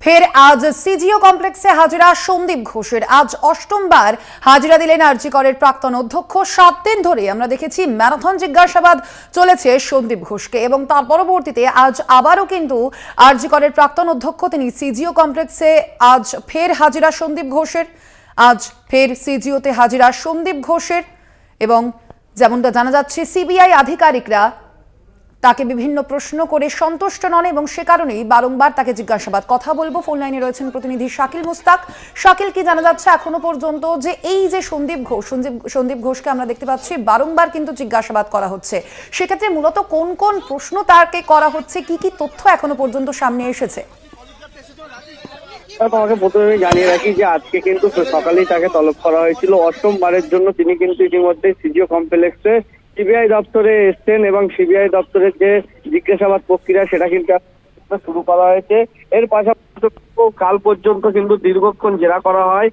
ফের আজ সিজিও কমপ্লেক্সে হাজিরা সন্দীপ ঘোষের। আজ অষ্টমবার হাজিরা দিলেন আরজিকরের প্রাক্তন অধ্যক্ষ। সাত দিন ধরে আমরা দেখেছি ম্যারাথন জিজ্ঞাসাবাদ চলেছে সন্দীপ ঘোষকে এবং তার পরবর্তীতে আজ আবারও কিন্তু আরজিকরের প্রাক্তন অধ্যক্ষ তিনি সিজিও কমপ্লেক্সে আজ ফের হাজিরা সন্দীপ ঘোষের। আজ ফের সিজিওতে হাজিরা সন্দীপ ঘোষের এবং যেমনটা জানা যাচ্ছে, সিবিআই আধিকারিকরা তাকে বিভিন্ন প্রশ্ন করে সন্তুষ্ট নন এবং সে কারণেই বারংবার তাকে জিজ্ঞাসাবাদ কথা বলব। ফোন লাইনে রয়েছেন প্রতিনিধি শাকিল মুস্তাক। শাকিল, কি জানা যাচ্ছে এখনও পর্যন্ত যে এই যে সন্দীপ ঘোষ, সন্দীপ সন্দীপ ঘোষকে আমরা দেখতে পাচ্ছি, বারংবার কিন্তু জিজ্ঞাসাবাদ করা হচ্ছে। সেক্ষেত্রে মূলত কোন কোন প্রশ্ন তাকে করা হচ্ছে, কি কি তথ্য এখনও পর্যন্ত সামনে এসেছে? তোমাকে প্রথমে জানিয়ে রাখি যে আজকে কিন্তু সকালেই তাকে তলব করা হয়েছিল। অষ্টমবারের জন্য তিনি কিন্তু ইতিমধ্যে সিজিও কমপ্লেক্সে সিবিআই দপ্তরে এসছেন এবং সিবিআই দপ্তরের যে জিজ্ঞাসাবাদ প্রক্রিয়া, সেটা কিন্তু শুরু করা হয়েছে। এর পাশাপাশি কাল পর্যন্ত কিন্তু দীর্ঘক্ষণ জেরা করা হয়।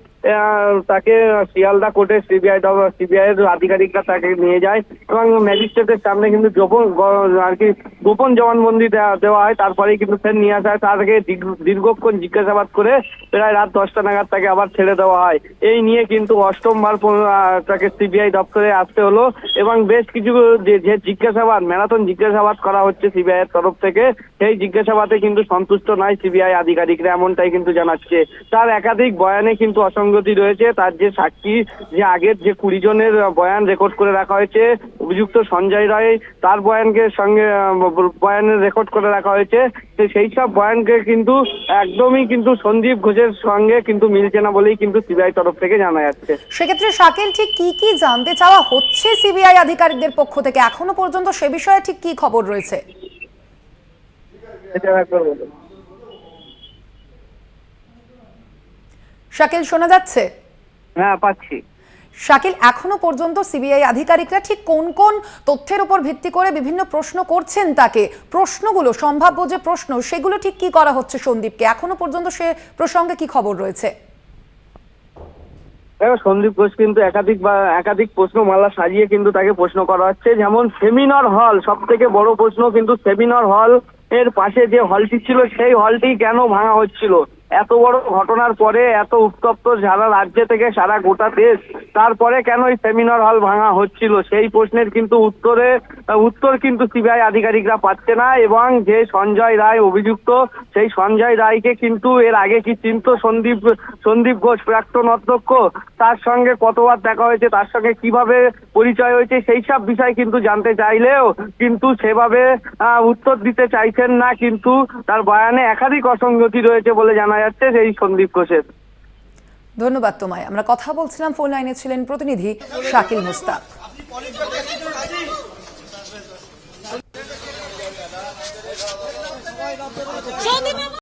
তাকে শিয়ালদা কোর্টে সিবিআই সিবিআই এর আধিকারিকরা তাকে নিয়ে যায় এবং ম্যাজিস্ট্রেটের সামনে কিন্তু গোপন আর কি গোপন জবানবন্দি দেওয়া- হয়। তারপরে কিন্তু ফের নিয়ে আসা হয়। তাকে দীর্ঘ- দীর্ঘক্ষণ জিজ্ঞাসাবাদ করে প্রায় রাত দশটা নাগাদ তাকে আবার ছেড়ে দেওয়া হয়। এই নিয়ে কিন্তু অষ্টমবার তাকে সিবিআই দপ্তরে আসতে হলো এবং বেশ কিছু যে জিজ্ঞাসাবাদ, ম্যারাথন জিজ্ঞাসাবাদ করা হচ্ছে সিবিআই এর তরফ থেকে, সেই জিজ্ঞাসাবাদে কিন্তু সন্তুষ্ট নয় সিবিআই আধিকারিকরা। এমনটাই কিন্তু জানাচ্ছে। তার একাধিক বয়ানে কিন্তু অসঙ্গতি রয়েছে। তার যে সাক্ষী যে আগের যে কুড়ি জনের বয়ান রেকর্ড করে রাখা হয়েছে অভিযুক্ত সঞ্জয় রায় তার বয়ানকে সঙ্গে বয়ানের রেকর্ড করে রাখা হয়েছে। সেই সব বয়ানকে কিন্তু একদমই কিন্তু সন্দীপ ঘোষের সঙ্গে কিন্তু মিলছে না বলেই কিন্তু সিবিআই তরফ থেকে জানা যাচ্ছে। সেক্ষেত্রে শাকিল ঠিক কি কি জানতে চাওয়া হচ্ছে সিবিআই আধিকারিকদের পক্ষ থেকে? এখনও পর্যন্ত সে বিষয়ে ঠিক কি খবর রয়েছে? এটা একবার বলুন। শাকিল শোনা যাচ্ছে? হ্যাঁ পাচ্ছি। শাকিল এখনও পর্যন্ত সিবিআই আধিকারিকরা ঠিক কোন কোন তথ্যের উপর ভিত্তি করে বিভিন্ন প্রশ্ন করছেন তাকে? প্রশ্নগুলো সম্ভাব্য যে প্রশ্ন সেগুলো ঠিক কি করা হচ্ছে সন্দীপকে? এখনও পর্যন্ত সে প্রসঙ্গে কি খবর রয়েছে? সন্দীপ ঘোষ কিন্তু একাধিক বা একাধিক প্রশ্নমালা সাজিয়ে কিন্তু তাকে প্রশ্ন করা হচ্ছে। যেমন সেমিনার হল সব থেকে বড় প্রশ্ন কিন্তু সেমিনার হল এর পাশে যে হলটি ছিল সেই হলটি কেন ভাঙা হচ্ছিল? এত বড় ঘটনার পরে, এত উত্তপ্ত সারা রাজ্য থেকে সারা গোটা দেশ, তারপরে কেন এই সেমিনার হল ভাঙা হচ্ছিল? সেই প্রশ্নের কিন্তু উত্তরে, উত্তর কিন্তু সিবিআই আধিকারিকরা পাচ্ছে না এবং যে সঞ্জয় রায় অভিযুক্ত, সেই সঞ্জয় রায়কে কিন্তু এর আগে কি চিনত সন্দীপ সন্দীপ ঘোষ, প্রাক্তন অধ্যক্ষ, তার সঙ্গে কতবার দেখা হয়েছে, তার সঙ্গে কীভাবে পরিচয় হয়েছে, সেই সব বিষয় কিন্তু জানতে চাইলেও কিন্তু সেভাবে উত্তর দিতে চাইছেন না কিন্তু তার বয়ানে একাধিক অসঙ্গতি রয়েছে বলে জানা যাচ্ছে সেই সন্দীপ ঘোষের। ধন্যবাদ তোমায়। আমরা কথা বলছিলাম ফোন লাইনে ছিলেন প্রতিনিধি শাকিল মুস্তাক। সন্দীপ